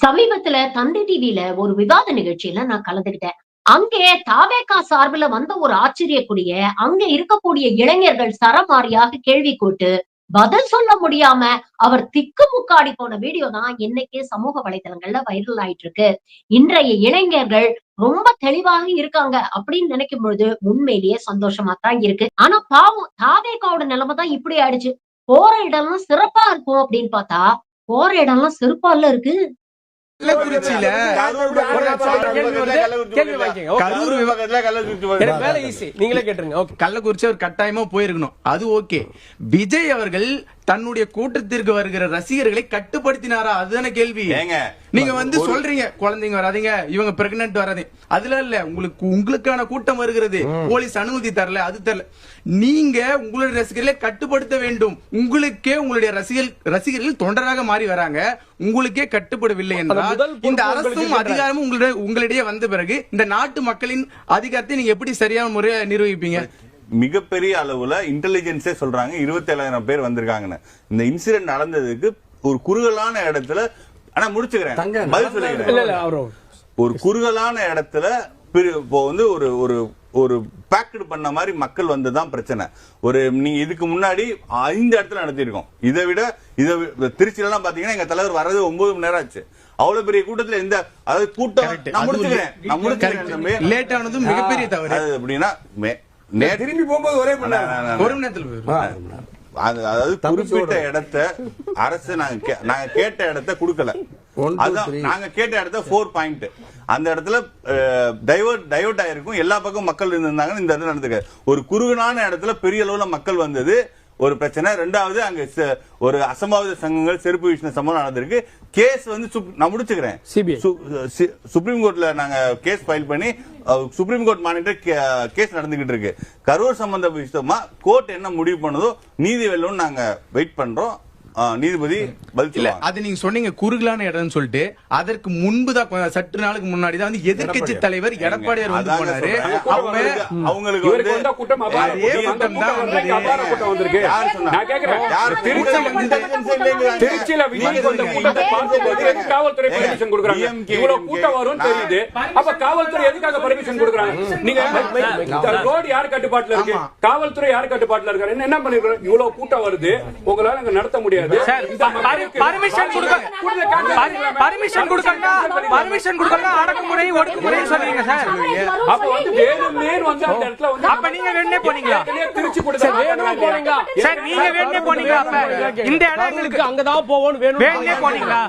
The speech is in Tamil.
சமீபத்துல தந்தை டிவில ஒரு விவாத நிகழ்ச்சியில நான் கலந்துக்கிட்டேன் அங்கே தாவேகா சார்பில் வந்த ஒரு ஆச்சரியக்கூடிய அங்க இருக்கக்கூடிய இளைஞர்கள் சரமாரியாக கேள்வி கூட்டு பதில் சொல்ல முடியாம அவர் திக்கு முக்காடி போன வீடியோ தான் இன்னைக்கு சமூக வலைதளங்கள்ல வைரல் ஆயிட்டு இருக்கு இன்றைய இளைஞர்கள் ரொம்ப தெளிவாக இருக்காங்க அப்படின்னு நினைக்கும் பொழுது உண்மையிலேயே சந்தோஷமா தான் இருக்கு. ஆனா பாவம் தாவேகாவோட நிலைமை தான் இப்படி ஆயிடுச்சு. போற இடம்லாம் சிறப்பா இருக்கும் அப்படின்னு பார்த்தா போற இடம்லாம் சிறப்பால இருக்கு. கள்ளக்குறிச்சியில. கரூர் விவ- எனக்கு வேலை ஈஸி நீங்களே கேட்டுருங்க. ஓகே. கள்ளக்குறிச்சி அவர் கட்டாயமா போயிருக்கணும். அது ஓகே. விஜய் அவர்கள் தன்னுடைய கூட்டத்திற்கு வருகிற ரசிகர்களை கட்டுப்படுத்தினாரா? அதுதானே கேள்வி. நீங்க வந்து சொல்றீங்க குழந்தைங்க வராதீங்க இவங்க பிரெக்னன்ட் வராது அதுல இல்ல உங்களுக்கு உங்களுக்கான கூட்டம் வருகிறது. போலீஸ் அனுமதி தரல அது தரல. நீங்க உங்களுடைய ரசிகர்களை கட்டுப்படுத்த வேண்டும். உங்களுக்கே உங்களுடைய ரசிகர் ரசிகர்கள் தொண்டராக மாறி வராங்க. உங்களுக்கே கட்டுப்படவில்லை என்றால் இந்த அரசும் அதிகாரமும் உங்களிடையே உங்களிடையே வந்த பிறகு இந்த நாட்டு மக்களின் அதிகாரத்தை நீங்க எப்படி சரியான முறையை நிர்வகிப்பீங்க? மிகப்பெரிய அளவுல இன்டெலிஜென்ஸே சொல்றாங்க. இருபத்தி ஏழாயிரம் பேர் வந்திருக்காங்கன்னு. இந்த இன்சிடென்ட் நடந்ததுக்கு ஒரு குறுகலான இடத்துல ஆனா முடிச்சுக்கிறேன். பதில் இல்ல சொல்லிக்கிறேன். இல்ல அவரு. ஒரு குறுகலான இடத்துல இப்போ வந்து ஒரு ஒரு ஒரு பேக்கடு பண்ண மாதிரி மக்கள் வந்ததுதான் பிரச்சனை. ஒரு நீங்க இதுக்கு முன்னாடி ஐந்து இடத்துல நடத்திருக்கோம் இதை விட இதை வி- திருச்சியில எல்லாம் பாத்தீங்கன்னா எங்க தலைவர் வர்றது ஒன்பது மணி நேரம் ஆச்சு. அவ்வளவு பெரிய கூட்டத்துல எந்த அதாவது கூட்டம். நான் முடிச்சுக்கிறேன். நான் முடிச்சுக்கிறேன். லேட் ஆனதும் மிகப்பெரிய தவறு. அது எப்படின்னா மே- நேத்து- திரும்பி போகும்போது ஒரே மணி நேரம். ஒரு மணி நேரத்துல அதாவது குறிப்பிட்ட இடத்த அரசு நாங்க நாங்க கேட்ட இடத்த கொடுக்கல. அதான் நாங்க கேட்ட இடத்த ஃபோர் பாயிண்ட் அந்த இடத்துல டைவர்ட் டைவர்ட் ஆயிருக்கும். எல்லா பக்கம் மக்கள் இருந்திருந்தாங்கன்னு இந்த இடத்துல நடந்துக்க. ஒரு குறுகனான இடத்துல பெரிய அளவுல மக்கள் வந்தது. ஒரு பிரச்சனை. ரெண்டாவது அங்க ஒரு அசம்பாவித சங்கங்கள் செருப்பு வீசின சம்பவம் நடந்திருக்கு. கேஸ் வந்து நான் முடிச்சுக்கிறேன். சுப்ரீம் கோர்ட்ல நாங்க கேஸ் ஃபைல் பண்ணி சுப்ரீம் கோர்ட் மானிட்டர் கேஸ் நடந்துகிட்டு இருக்கு. கரூர் சம்பந்த விஷயமா கோர்ட் என்ன முடிவு பண்ணுதோ நீதி வெல்லும்னு நாங்க வெயிட் பண்றோம். நீதிபதி பதில் இல்ல. அது நீங்க சொன்னீங்க குறுகலான இடம்னு சொல்லிட்டு அதற்கு முன்பு தான் சற்று நாளுக்கு முன்னாடி தான் வந்து எதிர்க்கட்சி தலைவர் எடப்பாடியார் வந்து போனாரு. அவங்களுக்கு வந்து கூட்டம் அதே தான்? நான் கேக்குறேன். யார் திருச்சி. திருச்சியில விஜய் வந்த. கூட்டத்தை பார்க்கும்போது எதுக்கு காவல்துறை பெர்மிஷன் கொடுக்குறாங்க. இவ்வளவு கூட்டம் வரும்னு தெரியுது. அப்ப காவல்துறை எதுக்காக பெர்மிஷன் கொடுக்குறாங்க? நீங்க ரோடு யார் கட்டுப்பாட்டுல இருக்கு. காவல்துறை யார் கட்டுப்பாட்டுல இருக்காரு? என்ன என்ன பண்ணிருக்காங்க இவ்வளவு கூட்டம் வருது. உங்களால அங்க நடத்த முடியாது. பர்மிஷன் கொடுக்க பர்மிஷன் கொடுக்கலனா பர்மிஷன் கொடுக்கலனா அடக்குமுறை ஒடுக்குமுறை சொல்றீங்க சார். அப்ப வந்து வேணும்னே வந்து அந்த இடத்துல வந்து அப்ப நீங்க வேணும்னே போனீங்களா? திருச்சி கொடுத்த வேணும்னே போனீங்களா? சார் நீங்க வேணும்னே போனீங்களா? அப்ப இந்த இடம் எங்களுக்கு அங்கதான் போவோம்னு வேணும் வேணும்னே போனீங்களா?